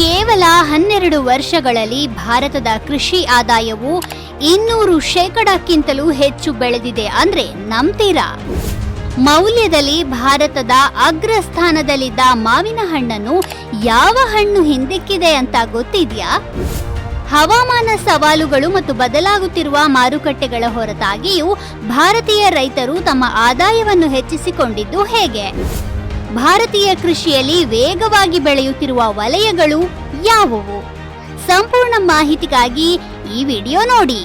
ಕೇವಲ ಹನ್ನೆರಡು ವರ್ಷಗಳಲ್ಲಿ ಭಾರತದ ಕೃಷಿ ಆದಾಯವು ಇನ್ನೂರು ಶೇಕಡಕ್ಕಿಂತಲೂ ಹೆಚ್ಚು ಬೆಳೆದಿದೆ ಅಂದ್ರೆ ನಂಬ್ತೀರಾ? ಮೌಲ್ಯದಲ್ಲಿ ಭಾರತದ ಅಗ್ರಸ್ಥಾನದಲ್ಲಿದ್ದ ಮಾವಿನ ಹಣ್ಣನ್ನು ಯಾವ ಹಣ್ಣು ಹಿಂದಿಕ್ಕಿದೆ ಅಂತ ಗೊತ್ತಿದ್ಯಾ? ಹವಾಮಾನ ಸವಾಲುಗಳು ಮತ್ತು ಬದಲಾಗುತ್ತಿರುವ ಮಾರುಕಟ್ಟೆಗಳ ಹೊರತಾಗಿಯೂ ಭಾರತೀಯ ರೈತರು ತಮ್ಮ ಆದಾಯವನ್ನು ಹೆಚ್ಚಿಸಿಕೊಂಡಿದ್ದು ಹೇಗೆ? ಭಾರತೀಯ ಕೃಷಿಯಲ್ಲಿ ವೇಗವಾಗಿ ಬೆಳೆಯುತ್ತಿರುವ ವಲಯಗಳು ಯಾವುವು? ಸಂಪೂರ್ಣ ಮಾಹಿತಿಗಾಗಿ ಈ ವಿಡಿಯೋ ನೋಡಿ.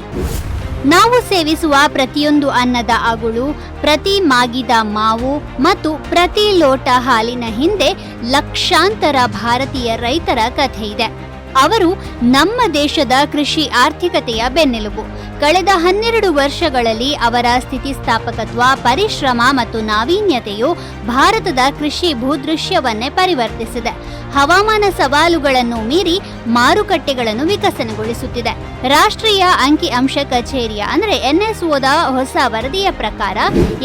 ನಾವು ಸೇವಿಸುವ ಪ್ರತಿಯೊಂದು ಅನ್ನದ ಅಗುಳು, ಪ್ರತಿ ಮಾಗಿದ ಮಾವು ಮತ್ತು ಪ್ರತಿ ಲೋಟ ಹಾಲಿನ ಹಿಂದೆ ಲಕ್ಷಾಂತರ ಭಾರತೀಯ ರೈತರ ಕಥೆ ಇದೆ. ಅವರು ನಮ್ಮ ದೇಶದ ಕೃಷಿ ಆರ್ಥಿಕತೆಯ ಬೆನ್ನೆಲುಬು. ಕಳೆದ ಹನ್ನೆರಡು ವರ್ಷಗಳಲ್ಲಿ ಅವರ ಸ್ಥಿತಿಸ್ಥಾಪಕತ್ವ, ಪರಿಶ್ರಮ ಮತ್ತು ನಾವೀನ್ಯತೆಯು ಭಾರತದ ಕೃಷಿ ಭೂದೃಶ್ಯವನ್ನೇ ಪರಿವರ್ತಿಸಿದೆ. ಹವಾಮಾನ ಸವಾಲುಗಳನ್ನು ಮೀರಿ ಮಾರುಕಟ್ಟೆಗಳನ್ನು ವಿಕಸನಗೊಳಿಸುತ್ತಿದೆ. ರಾಷ್ಟ್ರೀಯ ಅಂಕಿ ಅಂಶ ಕಚೇರಿಯ, ಅಂದರೆ ಎನ್ಎಸ್ಒದ ಹೊಸ ವರದಿಯ ಪ್ರಕಾರ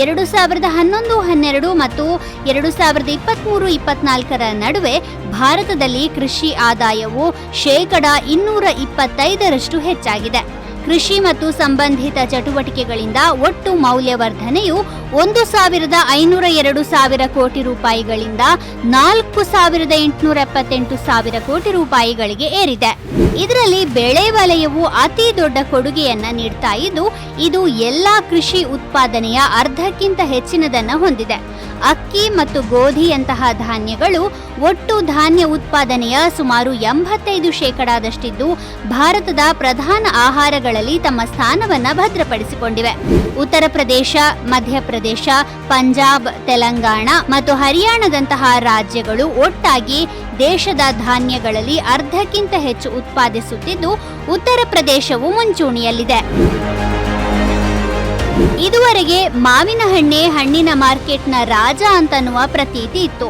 ಎರಡು ಸಾವಿರದ ಹನ್ನೊಂದು, ಹನ್ನೆರಡು ಮತ್ತು ಎರಡು ಸಾವಿರದ ಇಪ್ಪತ್ತ್ಮೂರು ಇಪ್ಪತ್ನಾಲ್ಕರ ನಡುವೆ ಭಾರತದಲ್ಲಿ ಕೃಷಿ ಆದಾಯವು ಶೇಕಡ ಇನ್ನೂರ ಇಪ್ಪತ್ತೈದರಷ್ಟು ಹೆಚ್ಚಾಗಿದೆ. ಕೃಷಿ ಮತ್ತು ಸಂಬಂಧಿತ ಚಟುವಟಿಕೆಗಳಿಂದ ಒಟ್ಟು ಮೌಲ್ಯವರ್ಧನೆಯು ಒಂದು ಸಾವಿರದ ಐನೂರ ಎರಡು ಸಾವಿರ ಕೋಟಿ ರೂಪಾಯಿಗಳಿಂದ ನಾಲ್ಕು ಸಾವಿರದ ಎಂಟುನೂರ ಎಪ್ಪತ್ತೆಂಟು ಸಾವಿರ ಕೋಟಿ ರೂಪಾಯಿಗಳಿಗೆ ಏರಿದೆ. ಇದರಲ್ಲಿ ಬೆಳೆ ವಲಯವು ಅತಿ ದೊಡ್ಡ ಕೊಡುಗೆಯನ್ನ ನೀಡ್ತಾ ಇದ್ದು, ಇದು ಎಲ್ಲಾ ಕೃಷಿ ಉತ್ಪಾದನೆಯ ಅರ್ಧಕ್ಕಿಂತ ಹೆಚ್ಚಿನದನ್ನ ಹೊಂದಿದೆ. ಅಕ್ಕಿ ಮತ್ತು ಗೋಧಿಯಂತಹ ಧಾನ್ಯಗಳು ಒಟ್ಟು ಧಾನ್ಯ ಉತ್ಪಾದನೆಯ ಸುಮಾರು ಎಂಬತ್ತೈದು ಶೇಕಡಾದಷ್ಟಿದ್ದು ಭಾರತದ ಪ್ರಧಾನ ಆಹಾರಗಳಲ್ಲಿ ತಮ್ಮ ಸ್ಥಾನವನ್ನು ಭದ್ರಪಡಿಸಿಕೊಂಡಿವೆ. ಉತ್ತರ ಪ್ರದೇಶ ಮಧ್ಯಪ್ರದೇಶ ಪಂಜಾಬ್, ತೆಲಂಗಾಣ ಮತ್ತು ಹರಿಯಾಣದಂತಹ ರಾಜ್ಯಗಳು ಒಟ್ಟಾಗಿ ದೇಶದ ಧಾನ್ಯಗಳಲ್ಲಿ ಅರ್ಧಕ್ಕಿಂತ ಹೆಚ್ಚು ಉತ್ಪಾದಿಸುತ್ತಿದ್ದು ಉತ್ತರ ಪ್ರದೇಶವು ಮುಂಚೂಣಿಯಲ್ಲಿದೆ. ಇದುವರೆಗೆ ಮಾವಿನ ಹಣ್ಣೆ ಹಣ್ಣಿನ ಮಾರ್ಕೆಟ್ನ ರಾಜ ಅಂತನ್ನುವ ಪ್ರತೀತಿ ಇತ್ತು.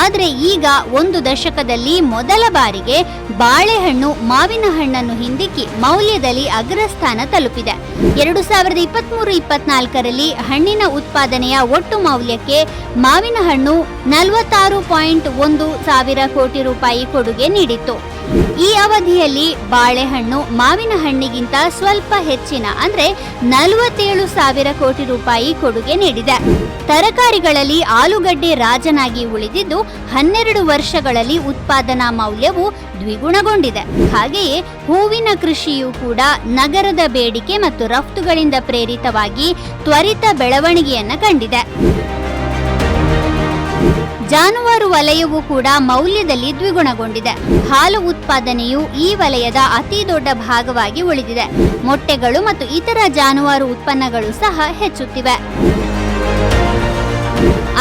ಆದರೆ ಈಗ ಒಂದು ದಶಕದಲ್ಲಿ ಮೊದಲ ಬಾರಿಗೆ ಬಾಳೆಹಣ್ಣು ಮಾವಿನ ಹಣ್ಣನ್ನು ಹಿಂದಿಕ್ಕಿ ಮೌಲ್ಯದಲ್ಲಿ ಅಗ್ರಸ್ಥಾನ ತಲುಪಿದೆ. ಎರಡು ಸಾವಿರದ ಇಪ್ಪತ್ತ್ಮೂರು ಇಪ್ಪತ್ನಾಲ್ಕರಲ್ಲಿ ಹಣ್ಣಿನ ಉತ್ಪಾದನೆಯ ಒಟ್ಟು ಮೌಲ್ಯಕ್ಕೆ ಮಾವಿನ ಹಣ್ಣು ನಲವತ್ತಾರು ಪಾಯಿಂಟ್ ಒಂದು ಸಾವಿರ ಕೋಟಿ ರೂಪಾಯಿ ಕೊಡುಗೆ ನೀಡಿತ್ತು. ಈ ಅವಧಿಯಲ್ಲಿ ಬಾಳೆಹಣ್ಣು ಮಾವಿನ ಹಣ್ಣಿಗಿಂತ ಸ್ವಲ್ಪ ಹೆಚ್ಚಿನ, ಅಂದ್ರೆ ನಲವತ್ತೇಳು ಸಾವಿರ ಕೋಟಿ ರೂಪಾಯಿ ಕೊಡುಗೆ ನೀಡಿದೆ. ತರಕಾರಿಗಳಲ್ಲಿ ಆಲೂಗಡ್ಡೆ ರಾಜನಾಗಿ ಉಳಿದಿದ್ದು, ಹನ್ನೆರಡು ವರ್ಷಗಳಲ್ಲಿ ಉತ್ಪಾದನಾ ಮೌಲ್ಯವು ದ್ವಿಗುಣಗೊಂಡಿದೆ. ಹಾಗೆಯೇ ಹೂವಿನ ಕೃಷಿಯೂ ಕೂಡ ನಗರದ ಬೇಡಿಕೆ ಮತ್ತು ರಫ್ತುಗಳಿಂದ ಪ್ರೇರಿತವಾಗಿ ತ್ವರಿತ ಬೆಳವಣಿಗೆಯನ್ನ ಕಂಡಿದೆ. ಜಾನುವಾರು ವಲಯವು ಕೂಡ ಮೌಲ್ಯದಲ್ಲಿ ದ್ವಿಗುಣಗೊಂಡಿದೆ. ಹಾಲು ಉತ್ಪಾದನೆಯು ಈ ವಲಯದ ಅತಿ ದೊಡ್ಡ ಭಾಗವಾಗಿ ಉಳಿದಿದೆ. ಮೊಟ್ಟೆಗಳು ಮತ್ತು ಇತರ ಜಾನುವಾರು ಉತ್ಪನ್ನಗಳು ಸಹ ಹೆಚ್ಚುತ್ತಿವೆ.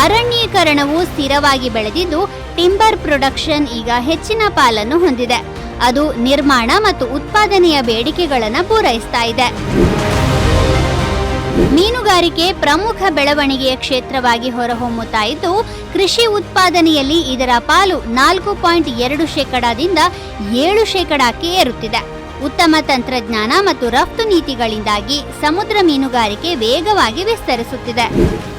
ಅರಣ್ಯೀಕರಣವು ಸ್ಥಿರವಾಗಿ ಬೆಳೆದಿದ್ದು, ಟಿಂಬರ್ ಪ್ರೊಡಕ್ಷನ್ ಈಗ ಹೆಚ್ಚಿನ ಪಾಲನ್ನು ಹೊಂದಿದೆ. ಅದು ನಿರ್ಮಾಣ ಮತ್ತು ಉತ್ಪಾದನೆಯ ಬೇಡಿಕೆಗಳನ್ನು ಪೂರೈಸ್ತಾ ಇದೆ. ಮೀನುಗಾರಿಕೆ ಪ್ರಮುಖ ಬೆಳವಣಿಗೆಯ ಕ್ಷೇತ್ರವಾಗಿ ಹೊರಹೊಮ್ಮುತ್ತಾ ಇದ್ದು ಕೃಷಿ ಉತ್ಪಾದನೆಯಲ್ಲಿ ಇದರ ಪಾಲು ನಾಲ್ಕು ಪಾಯಿಂಟ್ ಎರಡು ಶೇಕಡಾದಿಂದ ಏಳು ಶೇಕಡಾಕ್ಕೆ ಏರುತ್ತಿದೆ. ಉತ್ತಮ ತಂತ್ರಜ್ಞಾನ ಮತ್ತು ರಫ್ತು ನೀತಿಗಳಿಂದಾಗಿ ಸಮುದ್ರ ಮೀನುಗಾರಿಕೆ ವೇಗವಾಗಿ ವಿಸ್ತರಿಸುತ್ತಿದೆ.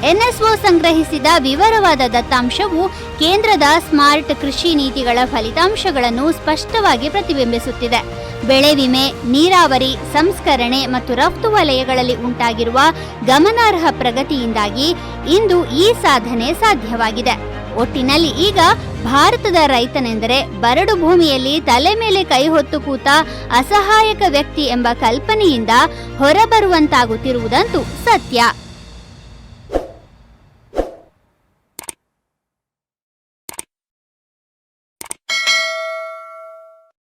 ಎನ್ಎಸ್ಒ ಸಂಗ್ರಹಿಸಿದ ವಿವರವಾದ ದತ್ತಾಂಶವು ಕೇಂದ್ರದ ಸ್ಮಾರ್ಟ್ ಕೃಷಿ ನೀತಿಗಳ ಫಲಿತಾಂಶಗಳನ್ನು ಸ್ಪಷ್ಟವಾಗಿ ಪ್ರತಿಬಿಂಬಿಸುತ್ತಿದೆ. ಬೆಳೆ ವಿಮೆ, ನೀರಾವರಿ, ಸಂಸ್ಕರಣೆ ಮತ್ತು ರಫ್ತು ವಲಯಗಳಲ್ಲಿ ಉಂಟಾಗಿರುವ ಗಮನಾರ್ಹ ಪ್ರಗತಿಯಿಂದಾಗಿ ಇಂದು ಈ ಸಾಧನೆ ಸಾಧ್ಯವಾಗಿದೆ. ಒಟ್ಟಿನಲ್ಲಿ ಈಗ ಭಾರತದ ರೈತನೆಂದರೆ ಬರಡು ಭೂಮಿಯಲ್ಲಿ ತಲೆ ಮೇಲೆ ಕೈ ಹೊತ್ತು ಕೂತ ಅಸಹಾಯಕ ವ್ಯಕ್ತಿ ಎಂಬ ಕಲ್ಪನೆಯಿಂದ ಹೊರಬರುವಂತಾಗುತ್ತಿರುವುದಂತೂ ಸತ್ಯ.